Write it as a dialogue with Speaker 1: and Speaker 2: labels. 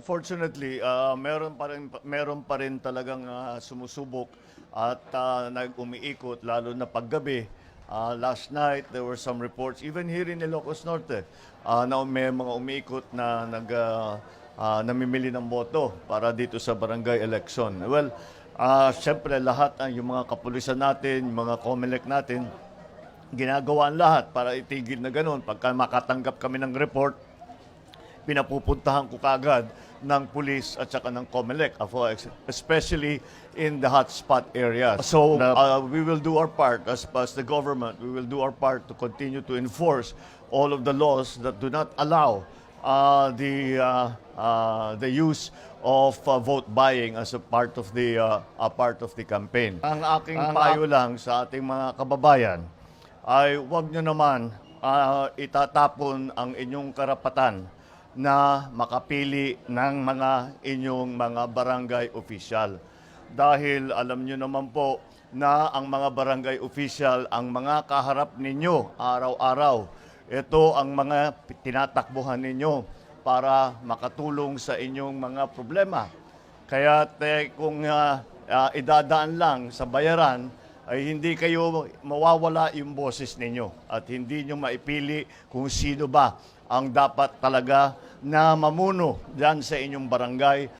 Speaker 1: unfortunately, ah, meron pa rin meron pa rin talagang ah, sumusubok at ah, nag-umiikot lalo na paggabi. Ah, last night there were some reports even here in Ilocos Norte ah, na may mga umiikot na nag ah, ah, namimili ng boto para dito sa barangay election. Well, ah syempre lahat ang yung mga kapulisan natin, yung mga COMELEC natin, ginagawa ang lahat para itigil na ganun. Pagka makatanggap kami ng report, pinapupuntahan ko kagad ng police at saka ng COMELEC, uh, especially in the hotspot areas. So uh, we will do our part as, as the government, we will do our part to continue to enforce all of the laws that do not allow uh, the uh, uh, the use of uh, vote buying as a part of the uh, a part of the campaign. Ang aking payo lang sa ating mga kababayan ay huwag nyo naman ah, itatapon ang inyong karapatan na makapili ng mga inyong mga barangay official. Dahil alam nyo naman po na ang mga barangay official ang mga kaharap ninyo araw-araw. Ito ang mga tinatakbuhan ninyo para makatulong sa inyong mga problema. Kaya te, kung ah, ah, idadaan lang sa bayaran, ay hindi kayo mawawala yung boses ninyo at hindi nyo maipili kung sino ba ang dapat talaga na mamuno dyan sa inyong barangay